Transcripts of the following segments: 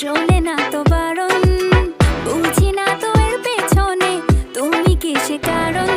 শোনে না তো বারণ, বুঝি না তো এর পেছনে, তুমি কি সে কারণ?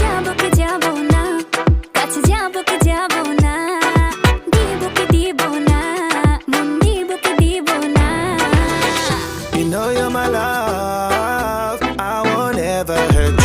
যাব কি যাব না, কাছে যাব কি যাব না, দিব কি দিব না, মন দিব কি দিব না। You know you're my love, I won't ever hurt